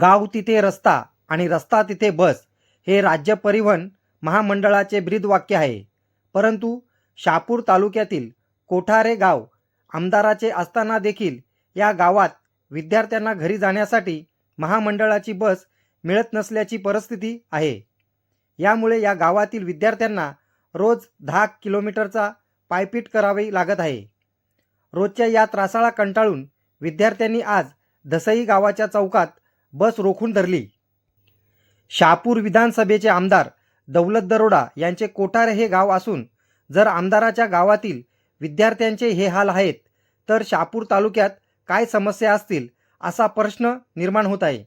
गाव तिथे रस्ता आणि रस्ता तिथे बस हे राज्य परिवहन महामंडळाचे ब्रीदवाक्य आहे. परंतु शापूर तालुक्यातील कोठारे गाव आमदाराचे असताना देखील या गावात विद्यार्थ्यांना घरी जाण्यासाठी महामंडळाची बस मिळत नसल्याची परिस्थिती आहे. यामुळे या गावातील विद्यार्थ्यांना रोज दहा किलोमीटरचा पायपीट करावी लागत आहे. रोजच्या या त्रासाला कंटाळून विद्यार्थ्यांनी आज दसई गावाच्या चौकात बस रोखून धरली. शहापूर विधानसभेचे आमदार दौलत दरोडा यांचे कोठारे हे गाव असून जर आमदाराच्या गावातील विद्यार्थ्यांचे हे हाल आहेत तर शहापूर तालुक्यात काय समस्या असतील असा प्रश्न निर्माण होत आहे.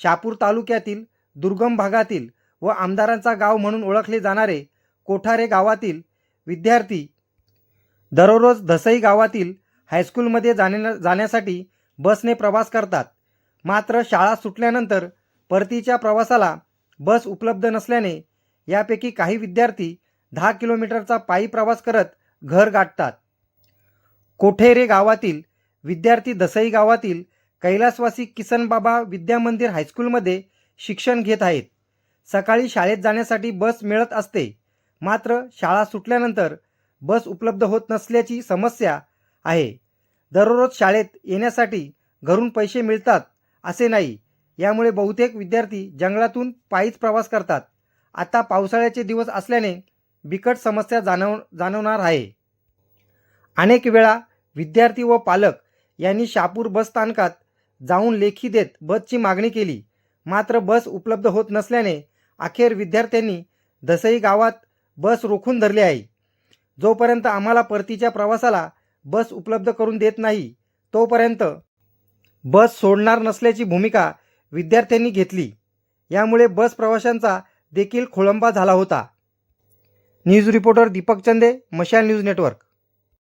शहापूर तालुक्यातील दुर्गम भागातील व आमदारांचा गाव म्हणून ओळखले जाणारे कोठारे गावातील विद्यार्थी दररोज धसई गावातील हायस्कूलमध्ये जाण्या जाण्यासाठी बसने प्रवास करतात. मात्र शाळा सुटल्यानंतर परतीच्या प्रवासाला बस उपलब्ध नसल्याने यापैकी काही विद्यार्थी दहा किलोमीटरचा पायी प्रवास करत घर गाठतात. कोठेरे गावातील विद्यार्थी दसई गावातील कैलासवासी किसनबाबा विद्यामंदिर हायस्कूलमध्ये शिक्षण घेत आहेत. सकाळी शाळेत जाण्यासाठी बस मिळत असते. मात्र शाळा सुटल्यानंतर बस उपलब्ध होत नसल्याची समस्या आहे. दररोज शाळेत येण्यासाठी घरून पैसे मिळतात. असे नाही. यामुळे बहुतेक विद्यार्थी जंगलातून पायीच प्रवास करतात. आता पावसाळ्याचे दिवस असल्याने बिकट समस्या जाणव जाणवणार आहे. अनेक वेळा विद्यार्थी व पालक यांनी शापूर बस स्थानकात जाऊन लेखी देत बसची मागणी केली. मात्र बस उपलब्ध होत नसल्याने अखेर विद्यार्थ्यांनी दसई गावात बस रोखून धरली आहे. जोपर्यंत आम्हाला परतीच्या प्रवासाला बस उपलब्ध करून देत नाही तोपर्यंत बस सोडणार नसल्याची भूमिका विद्यार्थ्यांनी घेतली. यामुळे बस प्रवाशांचा देखील खोळंबा झाला होता. न्यूज रिपोर्टर दीपक चंदे मशाल न्यूज नेटवर्क.